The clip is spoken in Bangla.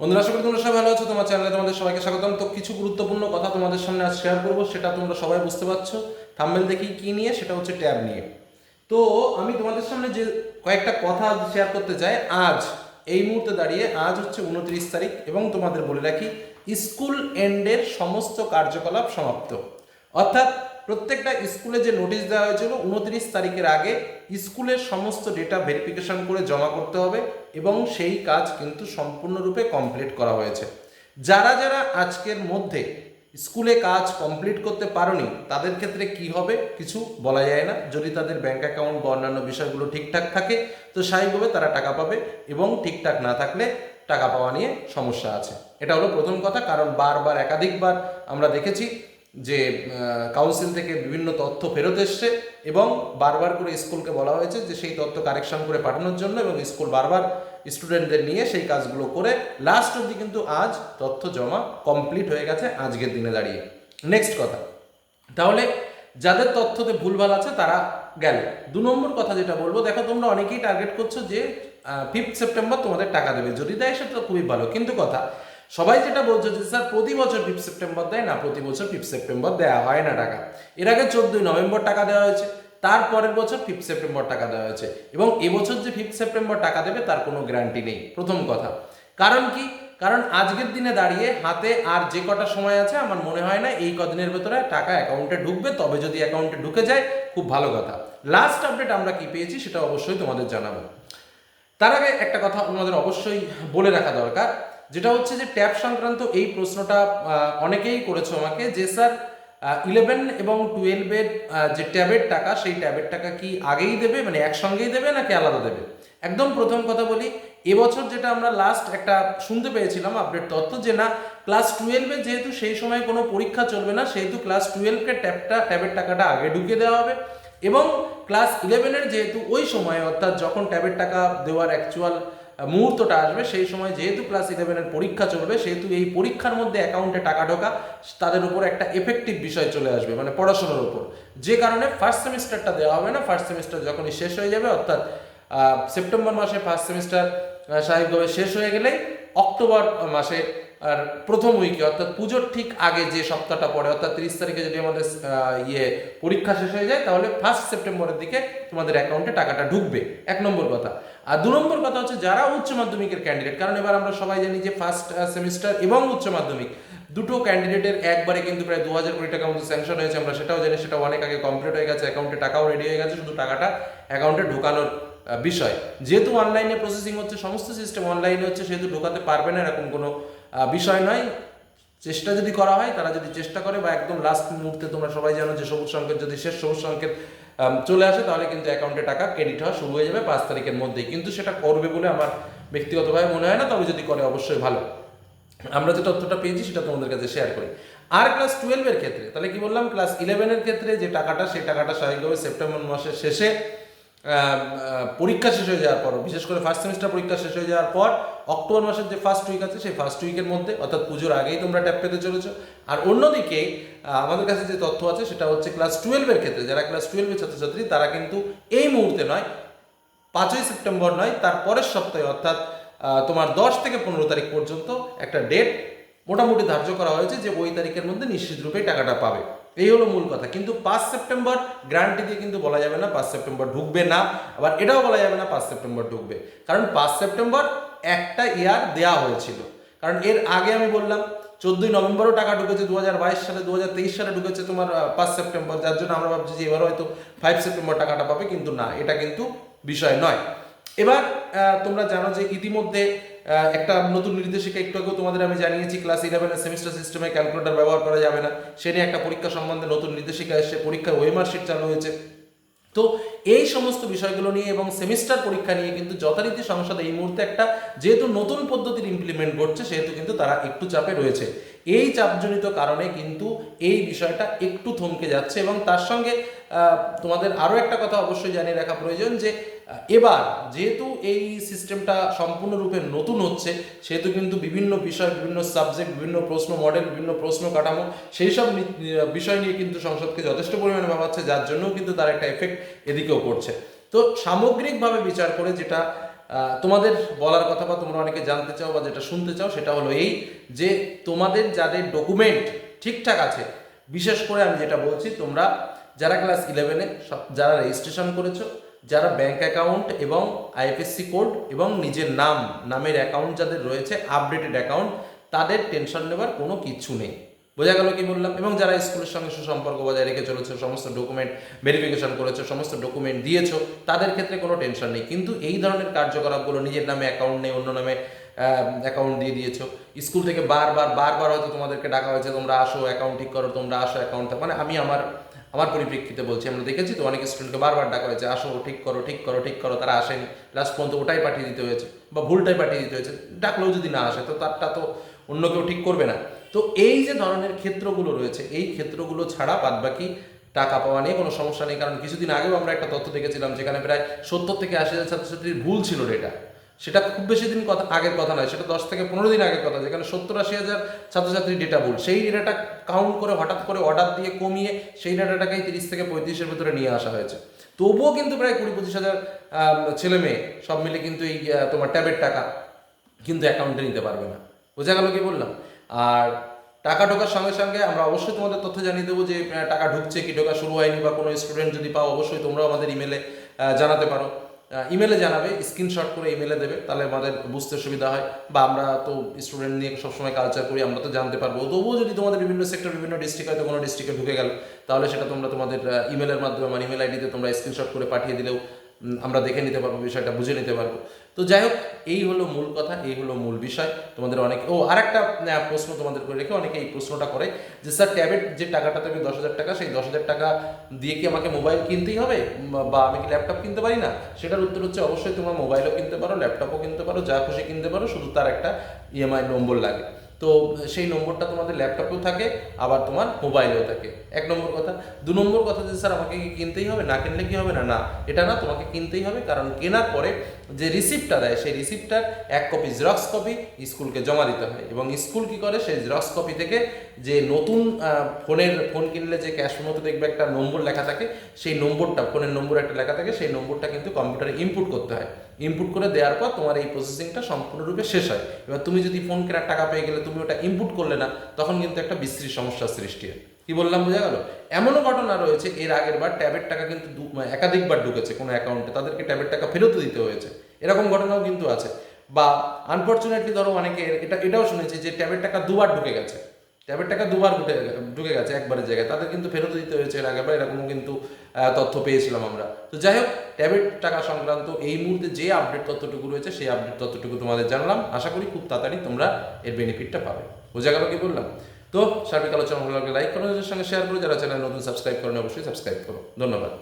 বন্ধুরা, আশা করি তোমরা সবাই ভালো আছো। তোমার চ্যানেলে তোমাদের সবাইকে স্বাগতম। তো কিছু গুরুত্বপূর্ণ কথা তোমাদের সামনে আজ শেয়ার করব, সেটা তোমরা সবাই বুঝতে পারছ। থাম্বেল দেখি কি নিয়ে, সেটা হচ্ছে ট্যাব নিয়ে। তো আমি তোমাদের সামনে যে কয়েকটা কথা শেয়ার করতে চাই, আজ, এই মুহূর্তে দাঁড়িয়ে, আজ হচ্ছে উনত্রিশ তারিখ এবং তোমাদের বলে রাখি স্কুল এন্ডের সমস্ত কার্যকলাপ সমাপ্ত। অর্থাৎ প্রত্যেকটা স্কুলে যে নোটিশ দেওয়া হয়েছিল, উনত্রিশ তারিখের আগে স্কুলের সমস্ত ডেটা ভেরিফিকেশন করে জমা করতে হবে এবং সেই কাজ কিন্তু সম্পূর্ণরূপে কমপ্লিট করা হয়েছে। যারা যারা আজকের মধ্যে স্কুলে কাজ কমপ্লিট করতে পারোনি, তাদের ক্ষেত্রে কি হবে কিছু বলা যায় না। যদি তাদের ব্যাংক অ্যাকাউন্ট বা অন্যান্য বিষয়গুলো ঠিকঠাক থাকে, তো স্বাভাবিকভাবে তারা টাকা পাবে এবং ঠিকঠাক না থাকলে টাকা পাওয়া নিয়ে সমস্যা আছে। এটা হলো প্রথম কথা, কারণ বারবার, একাধিকবার আমরা দেখেছি যে কাউন্সিল থেকে বিভিন্ন তথ্য ফেরত এসছে এবং বারবার করে স্কুলকে বলা হয়েছে যে সেই তথ্য কারেকশন করে পাঠানোর জন্য এবং স্কুল বারবার স্টুডেন্টদের নিয়ে সেই কাজগুলো করে লাস্ট অবধি কিন্তু আজ তথ্য জমা কমপ্লিট হয়ে গেছে আজকের দিনে দাঁড়িয়ে। নেক্সট কথা। তাহলে যাদের তথ্যতে ভুলভাল আছে তারা গেল। দু নম্বর কথা যেটা বলব, দেখো তোমরা অনেকেই টার্গেট করছ যে ফিফথ সেপ্টেম্বর তোমাদের টাকা দেবে। যদি দেয় সেটা খুবই ভালো। কিন্তু কথা সবাই যেটা বলছে যে, স্যার, প্রতি বছর ফিফ সেপ্টেম্বর দেয়। না, প্রতি বছর ফিফথ সেপ্টেম্বর দেওয়া হয় না টাকা। এর আগে চোদ্দই নভেম্বর টাকা দেওয়া হয়েছে তারপরের বছর ফিফথ সেপ্টেম্বর টাকা দেওয়া হয়েছে এবং এবছর যে ফিফথ সেপ্টেম্বর টাকা দেবে, তার কোনো গ্যারান্টি নেই। প্রথম কথা। কারণ কি? কারণ আজকের দিনে দাঁড়িয়ে হাতে আর যে কটা সময় আছে, আমার মনে হয় না এই কদিনের ভেতরে টাকা অ্যাকাউন্টে ঢুকবে। তবে যদি অ্যাকাউন্টে ঢুকে যায়, খুব ভালো কথা। লাস্ট আপডেট আমরা কি পেয়েছি, সেটা অবশ্যই তোমাদের জানাব। তার আগে একটা কথা আমাদের অবশ্যই বলে রাখা দরকার। যেটা হচ্ছে যে ট্যাব সংক্রান্ত এই প্রশ্নটা অনেকেই করেছ আমাকে যে, স্যার ইলেভেন এবং টুয়েলভের যে ট্যাবের টাকা, সেই ট্যাবের টাকা কি আগেই দেবে? মানে একসঙ্গেই দেবে নাকি আলাদা দেবে? একদম প্রথম কথা বলি এবছর যেটা আমরা লাস্ট একটা শুনতে পেয়েছিলাম আপডেট তথ্য যে, না ক্লাস টুয়েলভে যেহেতু সেই সময় কোনো পরীক্ষা চলবে না, সেহেতু ক্লাস টুয়েলভকে ট্যাবটা, ট্যাবের টাকাটা আগে ঢুকে দেওয়া হবে। এবং ক্লাস ইলেভেনের যেহেতু ওই সময়, অর্থাৎ যখন ট্যাবের টাকা দেওয়ার অ্যাকচুয়াল মুহূর্তটা আসবে, সেই সময় যেহেতু ক্লাস ইলেভেনের পরীক্ষা চলবে, সেহেতু এই পরীক্ষার মধ্যে অ্যাকাউন্টে টাকা ঢোকা, তাদের উপর একটা এফেক্টিভ বিষয় চলে আসবে মানে পড়াশোনার উপর। যে কারণে ফার্স্ট সেমিস্টারটা দেওয়া হবে না ফার্স্ট সেমিস্টার যখনই শেষ হয়ে যাবে, অর্থাৎ সেপ্টেম্বর মাসে ফার্স্ট সেমিস্টার স্বাভাবিকভাবে শেষ হয়ে গেলেই অক্টোবর মাসে আর প্রথম উইকে অর্থাৎ পুজোর ঠিক আগে যে সপ্তাহটা পড়ে, অর্থাৎ তিরিশ তারিখে যদি আমাদের ইয়ে পরীক্ষা শেষ হয়ে যায়, তাহলে ফার্স্ট সেপ্টেম্বরের দিকে তোমাদের অ্যাকাউন্টে টাকাটা ঢুকবে। এক নম্বর কথা। আর দু নম্বর কথা হচ্ছে, যারা উচ্চ মাধ্যমিকের ক্যান্ডিডেট কারণ এবার আমরা সবাই জানি যে ফার্স্ট সেমিস্টার এবং উচ্চ মাধ্যমিক, দুটো ক্যান্ডিডেটের একবারে কিন্তু প্রায় দু হাজার কোটি টাকা মতো স্যাংশন হয়েছে, আমরা সেটাও জানি, সেটা অনেক আগে কমপ্লিট হয়ে গেছে অ্যাকাউন্টে টাকাও রেডি হয়ে গেছে, শুধু টাকাটা অ্যাকাউন্টে ঢোকানোর বিষয়। যেহেতু অনলাইনে প্রসেসিং হচ্ছে, সমস্ত সিস্টেম অনলাইনে হচ্ছে, সেহেতু ঢোকাতে পারবে না, এরকম কোনো বিষয় নয়। চেষ্টা যদি করা হয়, তারা যদি চেষ্টা করে বা একদম লাস্ট মুহূর্তে তোমরা সবাই জানো যে সবুজ সংকেত, যদি শেষ সবুজ সংকেত চলে আসে, তাহলে কিন্তু অ্যাকাউন্টে টাকা ক্রেডিট হওয়া শুরু হয়ে যাবে পাঁচ তারিখের মধ্যেই। কিন্তু সেটা করবে বলে আমার ব্যক্তিগতভাবে মনে হয় না, তবে যদি করে অবশ্যই ভালো। আমরা যে তথ্যটা পেয়েছি, সেটা তোমাদের কাছে শেয়ার করি। আর ক্লাস টুয়েলভের ক্ষেত্রে, তাহলে কি বললাম? ক্লাস ইলেভেনের ক্ষেত্রে যে টাকাটা, সেই টাকাটা স্বাভাবিকভাবে সেপ্টেম্বর মাসের শেষে পরীক্ষা শেষ হয়ে যাওয়ার পর, বিশেষ করে ফার্স্ট সেমিস্টার পরীক্ষা শেষ হয়ে যাওয়ার পর, অক্টোবর মাসের যে ফার্স্ট উইক আছে, সেই ফার্স্ট উইকের মধ্যে, অর্থাৎ পুজোর আগেই তোমরা ট্যাপ পেতে চলেছো। আর অন্যদিকে আমাদের কাছে যে তথ্য আছে, সেটা হচ্ছে ক্লাস টুয়েলভের ক্ষেত্রে, যারা ক্লাস টুয়েলভের ছাত্রছাত্রী, তারা কিন্তু এই মুহূর্তে নয়, পাঁচই সেপ্টেম্বর নয়, তার পরের সপ্তাহে, অর্থাৎ তোমার দশ থেকে পনেরো তারিখ পর্যন্ত একটা ডেট মোটামুটি ধার্য করা হয়েছে যে ওই তারিখের মধ্যে নিশ্চিত রূপে টাকাটা পাবে। এই হলো মূল কথা। কিন্তু পাঁচ সেপ্টেম্বর গ্যারান্টি দিয়ে কিন্তু বলা যাবে না পাঁচ সেপ্টেম্বর ঢুকবে না, আবার এটাও বলা যাবে না পাঁচ সেপ্টেম্বর ঢুকবে। কারণ পাঁচ সেপ্টেম্বর একটা ইয়ার দেয়া হয়েছিল। কারণ এর আগে আমি বললাম, চোদ্দই নভেম্বরও টাকা ঢুকেছে দু হাজার বাইশ সালে দু হাজার তেইশ সালে ঢুকেছে তোমার পাঁচ সেপ্টেম্বর। যার জন্য আমরা ভাবছি যে এবার হয়তো ফাইভ সেপ্টেম্বর টাকাটা পাবে, কিন্তু না, এটা কিন্তু বিষয় নয়। এবার তোমরা জানো যে ইতিমধ্যে একটা নতুন নির্দেশিকা একটু আগেও তোমাদের আমি জানিয়েছি ক্লাস ইলেভেনের সেমিস্টার সিস্টেমে ক্যালকুলেটার ব্যবহার করা যাবে না। সে নিয়ে একটা পরীক্ষা সম্বন্ধে নতুন নির্দেশিকা এসে পরীক্ষার ওয়েমার্কশিট চালু হয়েছে। তো এই সমস্ত বিষয়গুলো নিয়ে এবং সেমিস্টার পরীক্ষা নিয়ে কিন্তু যথারীতি সংসদ এই মুহূর্তে একটা যেহেতু নতুন পদ্ধতির ইমপ্লিমেন্ট করছে সেহেতু কিন্তু তারা একটু চাপে রয়েছে। এই চাপজনিত কারণে কিন্তু এই বিষয়টা একটু থমকে যাচ্ছে এবং তার সঙ্গে তোমাদের আরও একটা কথা অবশ্যই জানিয়ে রাখা প্রয়োজন যে এবার যেহেতু এই সিস্টেমটা সম্পূর্ণরূপে নতুন হচ্ছে, সেহেতু কিন্তু বিভিন্ন বিষয়, বিভিন্ন সাবজেক্ট, বিভিন্ন প্রশ্ন মডেল, বিভিন্ন প্রশ্ন কাঠামো, সেই সব বিষয় নিয়ে কিন্তু সংসদকে যথেষ্ট পরিমাণে ভাবাচ্ছে, যার জন্যও কিন্তু তার একটা এফেক্ট এদিকেও পড়ছে। তো সামগ্রিকভাবে বিচার করে যেটা তোমাদের বলার কথা বা তোমরা অনেকে জানতে চাও বা যেটা শুনতে চাও সেটা হলো এই যে তোমাদের যাদের ডকুমেন্ট ঠিকঠাক আছে, বিশেষ করে আমি যেটা বলছি তোমরা যারা ক্লাস ইলেভেনে যারা রেজিস্ট্রেশন করেছ, যারা ব্যাংক অ্যাকাউন্ট এবং আইএফএসসি কোড এবং নিজের নাম, নামের অ্যাকাউন্ট যাদের রয়েছে আপডেটেড অ্যাকাউন্ট তাদের টেনশন নেবার কোনো কিছু নেই। বোঝা গেল কি বললাম? এবং যারা স্কুলের সঙ্গে সুসম্পর্ক বজায় রেখে চলেছে, সমস্ত ডকুমেন্ট ভেরিফিকেশন করেছ, সমস্ত ডকুমেন্ট দিয়েছ, তাদের ক্ষেত্রে কোনো টেনশন নেই। কিন্তু এই ধরনের কার্যকলাপগুলো নিজের নামে অ্যাকাউন্ট নেই, অন্য নামে অ্যাকাউন্ট দিয়ে দিয়েছ। স্কুল থেকে বারবার বারবার হয়তো তোমাদেরকে ডাকা হয়েছে, তোমরা আসো অ্যাকাউন্ট ঠিক করো, তোমরা আসো অ্যাকাউন্ট মানে আমি আমার আমার পরিপ্রেক্ষিতে বলছি, আমরা দেখেছি তো অনেক স্টুডেন্টকে বারবার ডাকা হয়েছে, আসো, ঠিক করো ঠিক করো ঠিক করো, তারা আসেনি। লাস্ট পর্যন্ত ওটাই পাঠিয়ে দিতে হয়েছে, বা ভুলটাই পাঠিয়ে দিতে হয়েছে। ডাকলেও যদি না আসে, তো তারটা তো অন্য কেউ ঠিক করবে না। তো এই যে ধরনের ক্ষেত্রগুলো রয়েছে, এই ক্ষেত্রগুলো ছাড়া বাদবাকি টাকা পাওয়া নিয়ে কোনো সমস্যা নেই। কারণ কিছুদিন আগেও আমরা একটা তথ্য দেখেছিলাম যেখানে প্রায় সত্তর থেকে আশি হাজার ছাত্রছাত্রীর ভুল ছিল ডেটা সেটা খুব বেশি দিন কথা, আগের কথা নয়, সেটা দশ থেকে পনেরো দিন আগের কথা, যেখানে সত্তর আশি হাজার ছাত্রছাত্রীর ডেটা ভুল। সেই ডেটাটা কাউন্ট করে হঠাৎ করে অর্ডার দিয়ে কমিয়ে সেই ডেটাটাকেই তিরিশ থেকে পঁয়ত্রিশের ভেতরে নিয়ে আসা হয়েছে। তবুও কিন্তু প্রায় কুড়ি পঁচিশ হাজার ছেলে মেয়ে সব মিলে কিন্তু এই তোমার ট্যাবের টাকা কিন্তু অ্যাকাউন্টে নিতে পারবে না। বোঝা গেল কি বললাম? আর টাকা ঢোকার সঙ্গে সঙ্গে আমরা অবশ্যই তোমাদের তথ্য জানিয়ে দেবো যে টাকা ঢুকছে, কি ঢোকা শুরু হয়নি বা কোনো স্টুডেন্ট যদি পাও, অবশ্যই তোমরাও আমাদের ইমেলে জানাতে পারো। ইমেলে জানাবে স্ক্রিনশট করে ইমেলে দেবে, তাহলে আমাদের বুঝতে সুবিধা হয়। বা আমরা তো স্টুডেন্ট নিয়ে সবসময় কালচার করি, আমরা তো জানতে পারব। তবুও যদি তোমাদের বিভিন্ন সেক্টর বিভিন্ন ডিস্ট্রিক্ট হয়তো কোনো ডিস্ট্রিক্টে ঢুকে গেল, তাহলে সেটা তোমরা তোমাদের ইমেলের মাধ্যমে আমার ইমেল আইডিতে তোমরা স্ক্রিনশট করে পাঠিয়ে দিলেও আমরা দেখে নিতে পারব বিষয়টা বুঝে নিতে পারব। তো যাই হোক এই হলো মূল কথা এই হলো মূল বিষয়। তোমাদের অনেক ও আরেকটা আহ, প্রশ্ন তোমাদের করে রেখে অনেকে এই প্রশ্নটা করে যে স্যার ট্যাবের যে টাকাটা তুমি দশ হাজার টাকা সেই দশ হাজার টাকা দিয়ে কি আমাকে মোবাইল কিনতেই হবে? বা- বা আমি কি ল্যাপটপ কিনতে পারি না? সেটার উত্তর হচ্ছে অবশ্যই তোমরা মোবাইলও কিনতে পারো ল্যাপটপও কিনতে পারো যা খুশি কিনতে পারো শুধু তার একটা ইএমআই নম্বর লাগে। তো সেই নম্বরটা তোমাদের ল্যাপটপেও থাকে, আবার তোমার মোবাইলেও থাকে। এক নম্বর কথা। দু নম্বর কথা যে, স্যার, আমাকে কি কিনতেই হবে? না কিনলে কি হবে? না না। এটা না, তোমাকে কিনতেই হবে, কারণ কেনার পরে যে রিসিপ্টটা দেয়, সেই রিসিপ্টটার এক কপি জেরক্স কপি স্কুলকে জমা দিতে হয়। এবং স্কুল কি করে? সেই জেরক্স কপি থেকে যে নতুন ফোনের, ফোন কিনলে যে ক্যাশ মতো দেখবে একটা নম্বর লেখা থাকে, সেই নম্বরটা, ফোনের নম্বর একটা লেখা থাকে, সেই নম্বরটা কিন্তু কম্পিউটারে ইনপুট করতে হয়। ইনপুট করে দেওয়ার পর তোমার এই প্রসেসিংটা সম্পূর্ণরূপে শেষ হয়। এবার তুমি যদি ফোন কেনার টাকা পেয়ে গেলে তুমি ওটা ইনপুট করলে না, তখন কিন্তু একটা বিশ্রী সমস্যার সৃষ্টি হয়। কি বললাম, বোঝা গেল? এমনও ঘটনা রয়েছে, এর আগের বার ট্যাবের টাকা কিন্তু মানে একাধিকবার ঢুকেছে কোনো অ্যাকাউন্টে তাদেরকে ট্যাবের টাকা ফেরত দিতে হয়েছে। এরকম ঘটনাও কিন্তু আছে। বা আনফর্চুনেটলি ধরো অনেকে, এটা, এটাও শুনেছি যে ট্যাবের টাকা দুবার ঢুকে গেছে। ট্যাবের টাকা দুবার ঢুকে ঢুকে গেছে, একবারের জায়গায়। তাদের কিন্তু ফেরত দিতে হয়েছে এর আগেরবার এরকমও কিন্তু তথ্য পেয়েছিলাম আমরা। তো যাই হোক ট্যাবের টাকা সংক্রান্ত এই মুহূর্তে যে আপডেট তথ্যটুকু রয়েছে, সেই আপডেট তথ্যটুকু তোমাদের জানলাম। আশা করি খুব তাড়াতাড়ি তোমরা এর বেনিফিটটা পাবে। বোঝা গেল কি বললাম? তো সার্বিক আলোচনা ভালো লাগলে লাইক করো সঙ্গে শেয়ার করো। যারা চ্যানেল নতুন সাবস্ক্রাইব করেন, অবশ্যই সাবস্ক্রাইব করো। ধন্যবাদ।